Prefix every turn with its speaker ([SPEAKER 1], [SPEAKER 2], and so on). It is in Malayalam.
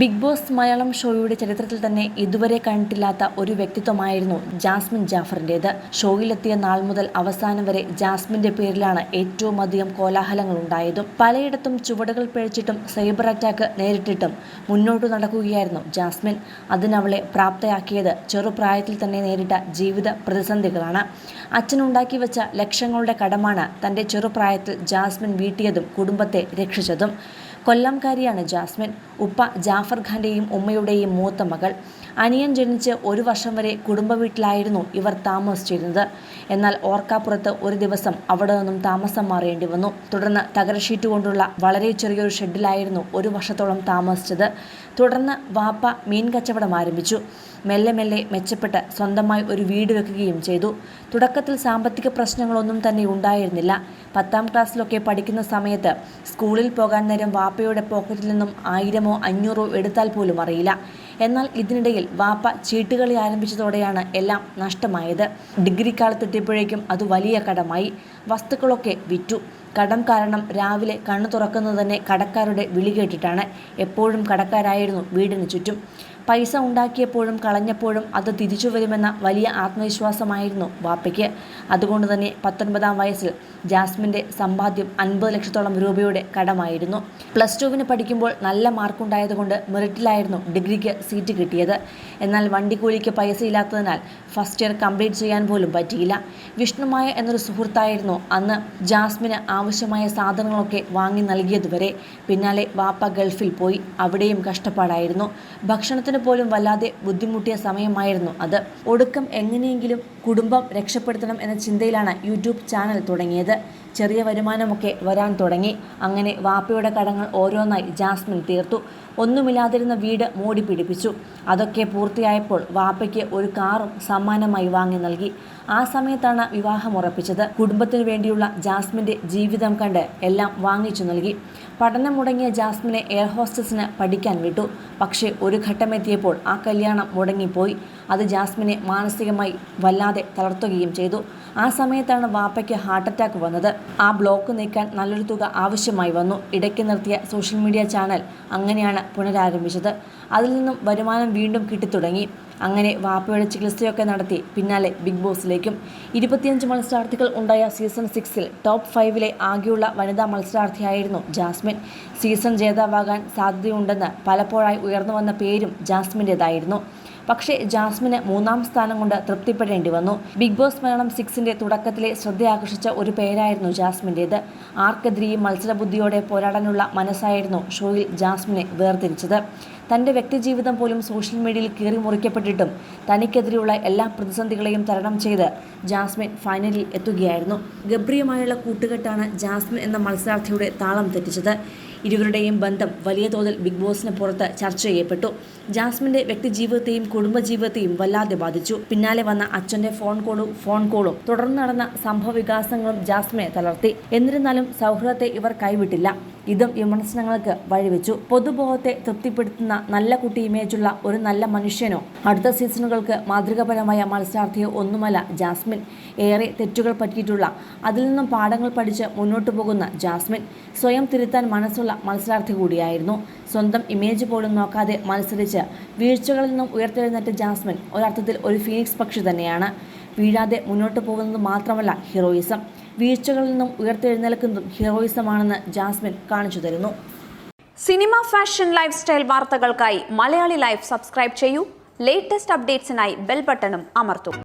[SPEAKER 1] ബിഗ് ബോസ് മലയാളം ഷോയുടെ ചരിത്രത്തിൽ തന്നെ ഇതുവരെ കണ്ടിട്ടില്ലാത്ത ഒരു വ്യക്തിത്വമായിരുന്നു ജാസ്മിൻ ജാഫറിന്റേത്. ഷോയിലെത്തിയ നാൾ മുതൽ അവസാനം വരെ ജാസ്മിന്റെ പേരിലാണ് ഏറ്റവും അധികം കോലാഹലങ്ങൾ ഉണ്ടായതും പലയിടത്തും ചുവടുകൾ പിഴച്ചിട്ടും സൈബർ അറ്റാക്ക് നേരിട്ടിട്ടും മുന്നോട്ട് നടക്കുകയായിരുന്നു ജാസ്മിൻ. അതിനവളെ പ്രാപ്തയാക്കിയത് ചെറുപ്രായത്തിൽ തന്നെ നേരിട്ട ജീവിത പ്രതിസന്ധികളാണ്. അച്ഛനുണ്ടാക്കി വെച്ച ലക്ഷങ്ങളുടെ കടമാണ് തന്റെ ചെറുപ്രായത്തിൽ ജാസ്മിൻ വീട്ടിയതും കുടുംബത്തെ രക്ഷിച്ചതും. കൊല്ലംകാരിയാണ് ജാസ്മിൻ. ഉപ്പ ജാഫർ ഖാന്റെയും ഉമ്മയുടെയും മൂത്ത മകൾ. അനിയൻ ജനിച്ച് ഒരു വർഷം വരെ കുടുംബ വീട്ടിലായിരുന്നു ഇവർ താമസിച്ചിരുന്നത്. എന്നാൽ ഓർക്കാപ്പുറത്ത് ഒരു ദിവസം അവിടെ നിന്നും താമസം മാറേണ്ടി വന്നു. തുടർന്ന് തകര ഷീറ്റ് കൊണ്ടുള്ള വളരെ ചെറിയൊരു ഷെഡിലായിരുന്നു ഒരു വർഷത്തോളം താമസിച്ചത്. തുടർന്ന് വാപ്പ മീൻ കച്ചവടം ആരംഭിച്ചു. മെല്ലെ മെല്ലെ മെച്ചപ്പെട്ട് സ്വന്തമായി ഒരു വീട് വെക്കുകയും ചെയ്തു. തുടക്കത്തിൽ സാമ്പത്തിക പ്രശ്നങ്ങളൊന്നും തന്നെ ഉണ്ടായിരുന്നില്ല. പത്താം ക്ലാസ്സിലൊക്കെ പഠിക്കുന്ന സമയത്ത് സ്കൂളിൽ പോകാൻ നേരം വാപ്പയുടെ പോക്കറ്റിൽ നിന്നും ആയിരമോ അഞ്ഞൂറോ എടുത്താൽ പോലും അറിയില്ല. എന്നാൽ ഇതിനിടയിൽ വാപ്പ ചീട്ടുകളി ആരംഭിച്ചതോടെയാണ് എല്ലാം നഷ്ടമായത്. ഡിഗ്രി കാലത്തെത്തിയപ്പോഴേക്കും അത് വലിയ കടമായി. വസ്തുക്കളൊക്കെ വിറ്റു. കടം കാരണം രാവിലെ കണ്ണു തുറക്കുന്നത് തന്നെ കടക്കാരുടെ വിളി കേട്ടിട്ടാണ്. എപ്പോഴും കടക്കാരായിരുന്നു വീടിന് ചുറ്റും. പൈസ ഉണ്ടാക്കിയപ്പോഴും കളഞ്ഞപ്പോഴും അത് തിരിച്ചു വരുമെന്ന വലിയ ആത്മവിശ്വാസമായിരുന്നു വാപ്പയ്ക്ക്. അതുകൊണ്ട് തന്നെ പത്തൊൻപതാം വയസ്സിൽ ജാസ്മിന്റെ സമ്പാദ്യം അൻപത് ലക്ഷത്തോളം രൂപയുടെ കടമായിരുന്നു. പ്ലസ് ടുവിന് പഠിക്കുമ്പോൾ നല്ല മാർക്കുണ്ടായതുകൊണ്ട് മെറിറ്റിലായിരുന്നു ഡിഗ്രിക്ക് സീറ്റ് കിട്ടിയത്. എന്നാൽ വണ്ടിക്കൂലിക്ക് പൈസ ഇല്ലാത്തതിനാൽ ഫസ്റ്റ് ഇയർ കംപ്ലീറ്റ് ചെയ്യാൻ പോലും പറ്റിയില്ല. വിഷ്ണുമായ എന്നൊരു സുഹൃത്തായിരുന്നു അന്ന് ജാസ്മിന് ആവശ്യമായ സാധനങ്ങളൊക്കെ വാങ്ങി നൽകിയതുവരെ പിന്നാലെ വാപ്പ ഗൾഫിൽ പോയി. അവിടെയും കഷ്ടപ്പാടായിരുന്നു. ഭക്ഷണത്തിന് പോലും വല്ലാതെ ബുദ്ധിമുട്ടിയ സമയമായിരുന്നു അത്. ഒടുക്കം എങ്ങനെയെങ്കിലും കുടുംബം രക്ഷപ്പെടുത്തണം എന്ന ചിന്തയിലാണ് യൂട്യൂബ് ചാനൽ തുടങ്ങിയത്. ചെറിയ വരുമാനമൊക്കെ വരാൻ തുടങ്ങി. അങ്ങനെ വാപ്പയുടെ കടങ്ങൾ ഓരോന്നായി ജാസ്മിൻ തീർത്തു. ഒന്നുമില്ലാതിരുന്ന വീട് മൂടി പിടിപ്പിച്ചു. അതൊക്കെ പൂർത്തിയായപ്പോൾ വാപ്പയ്ക്ക് ഒരു കാറും സമ്മാനമായി വാങ്ങി നൽകി. ആ സമയത്താണ് വിവാഹം ഉറപ്പിച്ചത്. കുടുംബത്തിനു വേണ്ടിയുള്ള ജാസ്മിന്റെ ജീവിതം കണ്ട് എല്ലാം വാങ്ങിച്ചു നൽകി. പഠനം മുടങ്ങിയ ജാസ്മിനെ എയർ ഹോസ്റ്റസിന് പഠിക്കാൻ വിട്ടു. പക്ഷേ ഒരു ഘട്ടമെത്തിയപ്പോൾ ആ കല്യാണം മുടങ്ങിപ്പോയി. അത് ജാസ്മിനെ മാനസികമായി വല്ലാതെ തളർത്തുകയും ചെയ്തു. ആ സമയത്താണ് വാപ്പയ്ക്ക് ഹാർട്ട് അറ്റാക്ക് വന്നത്. ആ ബ്ലോക്ക് നീക്കാൻ നല്ലൊരു തുക ആവശ്യമായി വന്നു. ഇടയ്ക്ക് നിർത്തിയ സോഷ്യൽ മീഡിയ ചാനൽ അങ്ങനെയാണ് പുനരാരംഭിച്ചത്. അതിൽ നിന്നും വരുമാനം വീണ്ടും കിട്ടിത്തുടങ്ങി. അങ്ങനെ വാപ്പയുടെ ചികിത്സയൊക്കെ നടത്തി പിന്നാലെ ബിഗ് ബോസിലേക്കും. ഇരുപത്തിയഞ്ച് മത്സരാർത്ഥികൾ ഉണ്ടായ സീസൺ സിക്സിൽ ടോപ്പ് ഫൈവിലെ ആകെയുള്ള വനിതാ മത്സരാർത്ഥിയായിരുന്നു ജാസ്മിൻ. സീസൺ ജേതാവാകാൻ സാധ്യതയുണ്ടെന്ന് പലപ്പോഴായി ഉയർന്നു വന്ന പേരും ജാസ്മിന്റെതായിരുന്നു. പക്ഷേ ജാസ്മിന് മൂന്നാം സ്ഥാനം കൊണ്ട് തൃപ്തിപ്പെടേണ്ടി വന്നു. ബിഗ് ബോസ് മലയാളം സിക്സിന്റെ തുടക്കത്തിലെ ശ്രദ്ധയാകർഷിച്ച ഒരു പേരായിരുന്നു ജാസ്മിന്റേത് ആർക്കെതിരെയും മത്സരബുദ്ധിയോടെ പോരാടാനുള്ള മനസ്സായിരുന്നു ഷോയിൽ ജാസ്മിനെ വേർതിരിച്ചത്. തന്റെ വ്യക്തിജീവിതം പോലും സോഷ്യൽ മീഡിയയിൽ കീറി മുറിക്കപ്പെട്ടിട്ടും തനിക്കെതിരെയുള്ള എല്ലാ പ്രതിസന്ധികളെയും തരണം ചെയ്ത് ജാസ്മിൻ ഫൈനലിൽ എത്തുകയായിരുന്നു. ഗബ്രിയുമായുള്ള കൂട്ടുകെട്ടാണ് ജാസ്മിൻ എന്ന മത്സരാർത്ഥിയുടെ താളം തെറ്റിച്ചത്. ഇരുവരുടെയും ബന്ധം വലിയ തോതിൽ ബിഗ് ബോസിന് പുറത്ത് ചർച്ച ചെയ്യപ്പെട്ടു. ജാസ്മിന്റെ വ്യക്തിജീവിതത്തെയും കുടുംബജീവിതത്തെയും വല്ലാതെ ബാധിച്ചു. പിന്നാലെ വന്ന അച്ഛന്റെ ഫോൺ കോളും ഫോൺ കോളും. തുടർന്ന് നടന്ന സംഭവ വികാസങ്ങളും ജാസ്മിനെ തളർത്തി. എന്നിരുന്നാലും സൗഹൃദത്തെ ഇവർ കൈവിട്ടില്ല. ഇതും വിമർശനങ്ങൾക്ക് വഴിവെച്ചു. പൊതുബോധത്തെ തൃപ്തിപ്പെടുത്തുന്ന നല്ല കുട്ടി ഇമേജുള്ള ഒരു നല്ല മനുഷ്യനോ അടുത്ത സീസണുകൾക്ക് മാതൃകാപരമായ മത്സരാർത്ഥിയോ ഒന്നുമല്ല ജാസ്മിൻ. ഏറെ തെറ്റുകൾ പറ്റിയിട്ടുള്ള അതിൽ നിന്നും പാഠങ്ങൾ പഠിച്ച് മുന്നോട്ടു പോകുന്ന ജാസ്മിൻ സ്വയം തിരുത്താൻ മനസ്സുള്ള മത്സരാർത്ഥി കൂടിയായിരുന്നു. സ്വന്തം ഇമേജ് പോലും നോക്കാതെ മത്സരിച്ച് വീഴ്ചകളിൽ നിന്നും ഉയർത്തെഴുന്നേറ്റ ജാസ്മിൻ ഒരർത്ഥത്തിൽ ഒരു ഫീനിക്സ് പക്ഷി തന്നെയാണ്. വീഴാതെ മുന്നോട്ട് പോകുന്നത് മാത്രമല്ല ഹീറോയിസം. വീഴ്ചകളിൽ നിന്നും ഉയർത്തെഴുന്നേൽക്കുന്നതും ഹീറോയിസമാണെന്ന് ജാസ്മിൻ കാണിച്ചു തരുന്നു.
[SPEAKER 2] സിനിമ ഫാഷൻ ലൈഫ് സ്റ്റൈൽ വാർത്തകൾക്കായി മലയാളി ലൈഫ് സബ്സ്ക്രൈബ് ചെയ്യൂ. ലേറ്റസ്റ്റ് അപ്ഡേറ്റ്സിനായി ബെൽ ബട്ടണും അമർത്തും.